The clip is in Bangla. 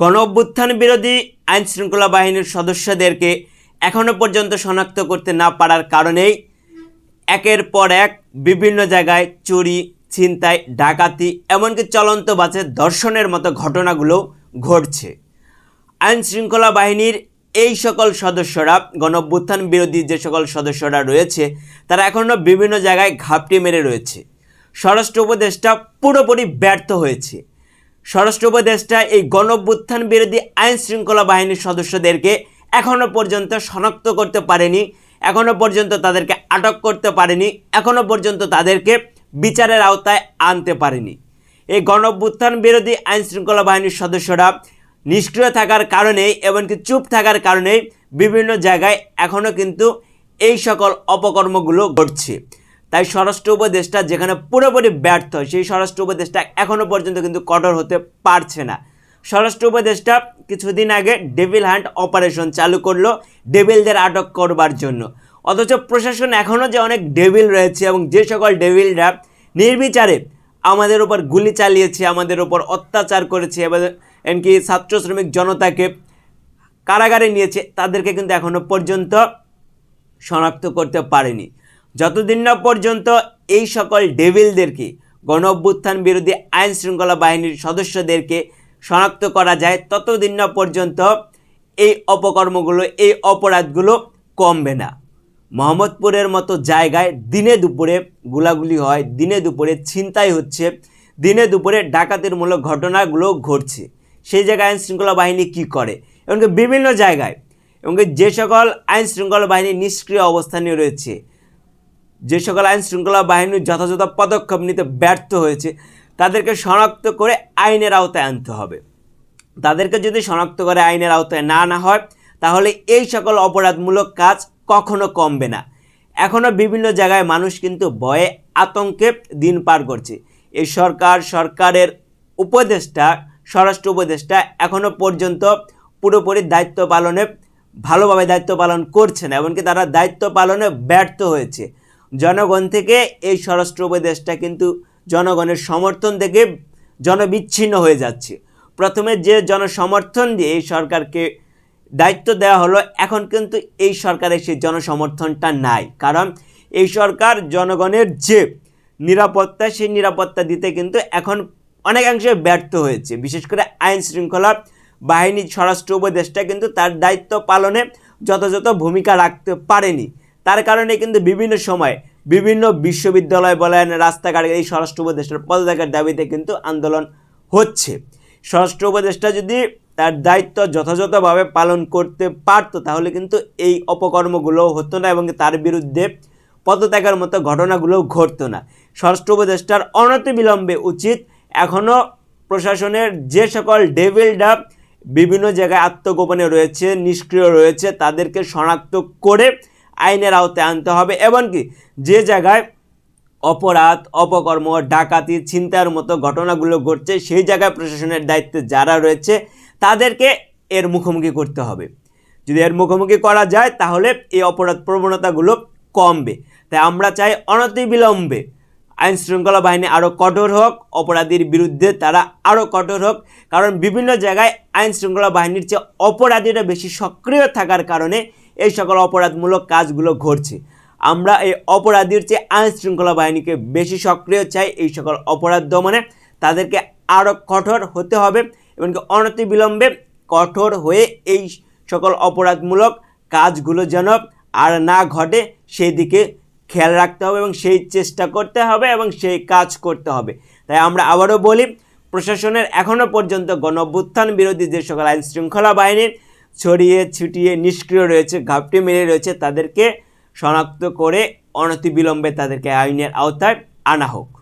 গণ অভ্যুত্থান বিরোধী আইন শৃঙ্খলা বাহিনীর সদস্যদেরকে এখনও পর্যন্ত শনাক্ত করতে না পারার কারণেই একের পর এক বিভিন্ন জায়গায় চুরি, ছিনতাই, ডাকাতি, এমনকি চলন্ত বাসে ধর্ষণের মতো ঘটনাগুলো ঘটছে। আইন শৃঙ্খলা বাহিনীর এই সকল সদস্যরা, গণঅভ্যুত্থান বিরোধী যে সকল সদস্যরা রয়েছে, তারা এখনও বিভিন্ন জায়গায় ঘাপটি মেরে রয়েছে। স্বরাষ্ট্র উপদেষ্টা পুরোপুরি ব্যর্থ হয়েছে। স্বরাষ্ট্র উপদেষ্টা এই গণঅভ্যুত্থান বিরোধী আইন শৃঙ্খলা বাহিনীর সদস্যদেরকে এখনও পর্যন্ত শনাক্ত করতে পারেনি এখনও পর্যন্ত তাদেরকে আটক করতে পারেনি এখনও পর্যন্ত তাদেরকে বিচারের আওতায় আনতে পারেনি। এই গণঅভ্যুত্থান বিরোধী আইন শৃঙ্খলা বাহিনীর সদস্যরা নিষ্ক্রিয় থাকার কারণেই এমনকি চুপ থাকার কারণেই বিভিন্ন জায়গায় এখনও কিন্তু এই সকল অপকর্মগুলো ঘটছে। তাই স্বরাষ্ট্র উপদেষ্টা যেখানে পুরোপুরি ব্যর্থ, সেই স্বরাষ্ট্র উপদেষ্টা এখনও পর্যন্ত কিন্তু কঠোর হতে পারছে না। স্বরাষ্ট্র উপদেষ্টা কিছুদিন আগে ডেভিল হান্ট অপারেশন চালু করল, ডেভিলদের আটক করবার জন্য। অথচ প্রশাসন এখনও যে অনেক ডেভিল রয়েছে এবং যে সকল ডেভিলরা নির্বিচারে আমাদের উপর গুলি চালিয়েছে, আমাদের উপর অত্যাচার করেছে এবং এমনকি ছাত্র শ্রমিক জনতাকে কারাগারে নিয়েছে, তাদেরকে কিন্তু এখনও পর্যন্ত শনাক্ত করতে পারেনি। যতদিন না পর্যন্ত এই সকল ডেভিলদেরকে গণ অভ্যুত্থান বিরোধী আইন শৃঙ্খলা বাহিনীর সদস্যদেরকে শনাক্ত করা যায়, ততদিন না পর্যন্ত এই অপকর্মগুলো, এই অপরাধগুলো কমবে না। মোহাম্মদপুরের মতো জায়গায় দিনে দুপুরে গুলাগুলি হয়, দিনে দুপুরে ছিনতাই হচ্ছে, দিনে দুপুরে ডাকাতির মূলক ঘটনাগুলো ঘটছে। সেই জায়গায় আইন শৃঙ্খলা বাহিনী কী করে? এমনকি বিভিন্ন জায়গায়, এমনকি যে সকল আইন শৃঙ্খলা বাহিনী নিষ্ক্রিয় অবস্থানে রয়েছে যে সকল আইন শৃঙ্খলা বাহিনীর যথাযথ পদক্ষেপ নিতে ব্যর্থ হয়েছে, তাদেরকে শনাক্ত করে আইনের আওতায় আনতে হবে। তাদেরকে যদি শনাক্ত করে আইনের আওতায় না আনা হয়, তাহলে এই সকল অপরাধমূলক কাজ কখনো কমবে না। এখনও বিভিন্ন জায়গায় মানুষ কিন্তু ভয়ে আতঙ্কে দিন পার করছে। এই সরকার, সরকারের উপদেষ্টা, স্বরাষ্ট্র উপদেষ্টা এখনও পর্যন্ত পুরোপুরি দায়িত্ব পালনে, ভালোভাবে দায়িত্ব পালন করছে না, এমনকি তারা দায়িত্ব পালনে ব্যর্থ হয়েছে। জনগণ থেকে এই স্বরাষ্ট্র উপদেশটা কিন্তু জনগণের সমর্থন থেকে জনবিচ্ছিন্ন হয়ে যাচ্ছে। প্রথমে যে জনসমর্থন দিয়ে এই সরকারকে দায়িত্ব দেওয়া হলো, এখন কিন্তু এই সরকারের সেই জনসমর্থনটা নাই। কারণ এই সরকার জনগণের যে নিরাপত্তা, সেই নিরাপত্তা দিতে কিন্তু এখন অনেকাংশে ব্যর্থ হয়েছে। বিশেষ করে আইন শৃঙ্খলা বাহিনী স্বরাষ্ট্র উপদেষ্টা কিন্তু তার দায়িত্ব পালনে যথাযথ ভূমিকা রাখতে পারেনি। তার কারণে কিন্তু বিভিন্ন সময় বিভিন্ন বিশ্ববিদ্যালয় বলেন, রাস্তাঘাটে এই স্বরাষ্ট্র উপদেষ্টার পদত্যাগের দাবিতে কিন্তু আন্দোলন হচ্ছে। স্বরাষ্ট্র উপদেষ্টা যদি তার দায়িত্ব যথাযথভাবে পালন করতে পারতো, তাহলে কিন্তু এই অপকর্মগুলো হতো না এবং তার বিরুদ্ধে পদত্যাগের মতো ঘটনাগুলো ঘটতো না। স্বরাষ্ট্র উপদেষ্টার অনতিবিলম্বে উচিত এখনও প্রশাসনের যে সকল ডেভিলরা বিভিন্ন জায়গায় আত্মগোপনে রয়েছে, নিষ্ক্রিয় রয়েছে, তাদেরকে শনাক্ত করে আইনের আওতায় আনতে হবে, এমনকি যে জায়গায় অপরাধ, অপকর্ম, ডাকাতি, ছিনতাইয়ের মতো ঘটনাগুলো ঘটছে, সেই জায়গায় প্রশাসনের দায়িত্বে যারা রয়েছে, তাদেরকে এর মুখোমুখি করতে হবে। যদি এর মুখোমুখি করা যায়, তাহলে এই অপরাধ প্রবণতাগুলো কমবে। তাই আমরা চাই অনতিবিলম্বে আইন শৃঙ্খলা বাহিনী আরও কঠোর হোক, অপরাধীর বিরুদ্ধে তারা আরও কঠোর হোক, কারণ বিভিন্ন জায়গায় আইন শৃঙ্খলা বাহিনীর চেয়ে অপরাধীরা বেশি সক্রিয় থাকার কারণে এই সকল অপরাধমূলক কাজগুলো ঘটছে। আমরা এই অপরাধীর চেয়ে আইন শৃঙ্খলা বাহিনীকে বেশি সক্রিয় চাই। এই সকল অপরাধ দমনে তাদেরকে আরও কঠোর হতে হবে, এমনকি অনতিবিলম্বে কঠোর হয়ে এই সকল অপরাধমূলক কাজগুলো যেন আর না ঘটে, সেই দিকে খেয়াল রাখতে হবে এবং সেই চেষ্টা করতে হবে এবং সেই কাজ করতে হবে। তাই আমরা আবারও বলি, প্রশাসনের এখনও পর্যন্ত গণ অভ্যুত্থান বিরোধী যে সকল আইন শৃঙ্খলা বাহিনীর ছড়িয়ে ছিটিয়ে নিষ্ক্রিয় রয়েছে, ঘাপটি মেরে রয়েছে, তাদেরকে শনাক্ত করে অনতিবিলম্বে তাদেরকে আইনের আওতায় আনা হোক।